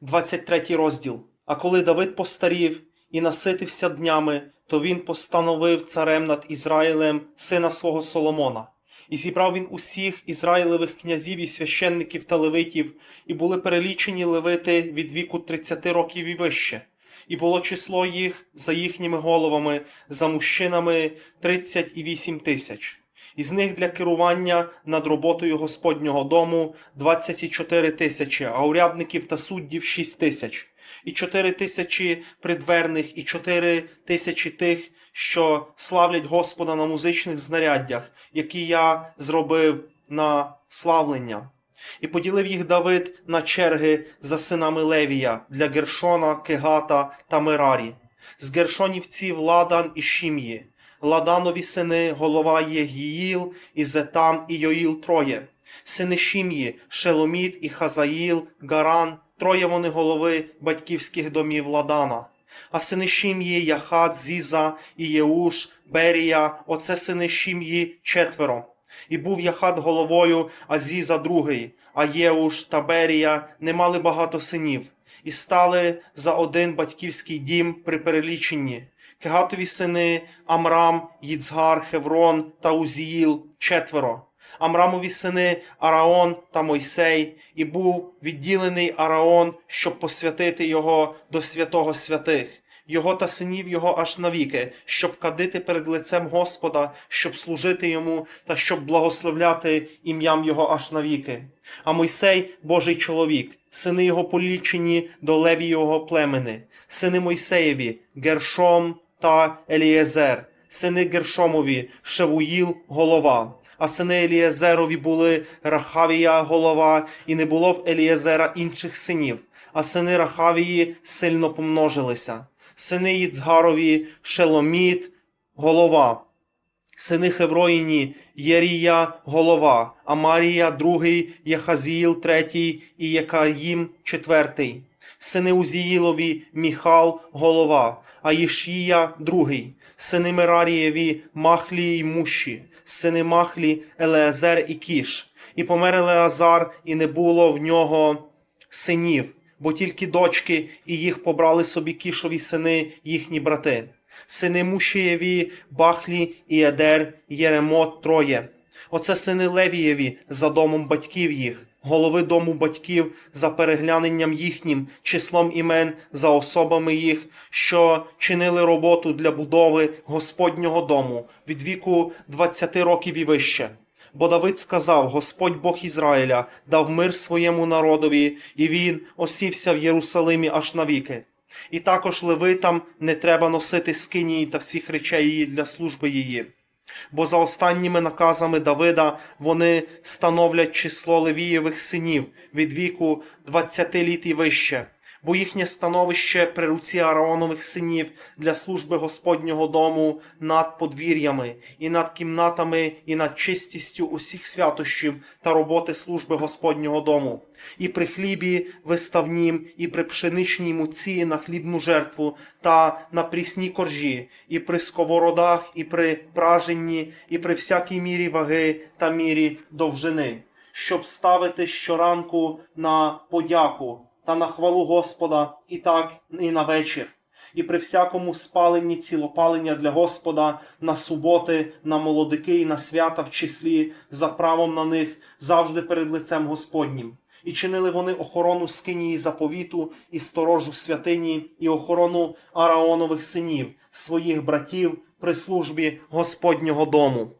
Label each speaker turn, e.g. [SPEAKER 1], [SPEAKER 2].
[SPEAKER 1] 23 розділ. А коли Давид постарів і наситився днями, то він постановив царем над Ізраїлем сина свого Соломона. І зібрав він усіх ізраїлевих князів і священників та левитів, і були перелічені левити від віку 30 років і вище. І було число їх за їхніми головами, за мужчинами 38 тисяч. Із них для керування над роботою Господнього дому 24 тисячі, а урядників та суддів 6 тисяч, і 4 тисячі придверних, і 4 тисячі тих, що славлять Господа на музичних знаряддях, які я зробив на славлення. І поділив їх Давид на черги за синами Левія для Гершона, Кегата та Мерарі. З Гершонівців Ладан і Шім'ї. Ладанові сини голова Єгіїл, і Зетам, і Йоїл троє. Сини Шім'ї, Шеломіт і Хазаїл, Гаран, троє вони голови батьківських домів Ладана. А сини Шім'ї, Яхат, Зіза, і Єуш, Берія, оце сини Шім'ї четверо. І був Яхат головою, а Зіза другий, а Єуш та Берія не мали багато синів, і стали за один батьківський дім при переліченні. Кегатові сини Амрам, Їцгар, Хеврон та Узіїл четверо. Амрамові сини Араон та Мойсей, і був відділений Араон, щоб посвятити його до святого святих, його та синів його аж навіки, щоб кадити перед лицем Господа, щоб служити йому та щоб благословляти ім'ям його аж навіки. А Мойсей Божий чоловік, сини його полічені до левієвого племени, сини Мойсеєві, Гершом та Елієзер, сини Гершомові, Шевуїл голова. А сини Елієзерові були Рахавія голова, і не було в Елієзера інших синів, а сини Рахавії сильно помножилися. Сини Їцгарові, Шеломіт, голова. Сини Хевроїні, Єрія, голова, Амарія, другий, Яхазіїл, третій і Єкаїм, четвертий. Сини Узіїлові, Міхал, голова, а Єшія, другий. Сини Мерарієві, Махлі й Муші, сини Махлі, Елеазер і Кіш. І помер Елеазар, і не було в нього синів, бо тільки дочки, і їх побрали собі кішові сини, їхні брати. Сини Мушієві, Бахлі і Едер, Єремот троє. Оце сини Левієві за домом батьків їх, голови дому батьків за перегляненням їхнім, числом імен за особами їх, що чинили роботу для будови Господнього дому від віку 20 років і вище. Бо Давид сказав: Господь Бог Ізраїля дав мир своєму народові, і він осівся в Єрусалимі аж навіки. І також левитам не треба носити скинії та всіх речей її для служби її. Бо за останніми наказами Давида вони становлять число Левієвих синів від віку 20 літ і вище, бо їхнє становище при руці Ааронових синів для служби Господнього дому над подвір'ями, і над кімнатами, і над чистістю усіх святощів та роботи служби Господнього дому, і при хлібі виставнім, і при пшеничній муці на хлібну жертву та на прісній коржі, і при сковородах, і при праженні, і при всякій мірі ваги та мірі довжини, щоб ставити щоранку на подяку та на хвалу Господа, і так і на вечір. І при всякому спаленні цілопалення для Господа на суботи, на молодики і на свята в числі за правом на них завжди перед лицем Господнім. І чинили вони охорону скинії заповіту і сторожу святині, і охорону Араонових синів, своїх братів при службі Господнього дому.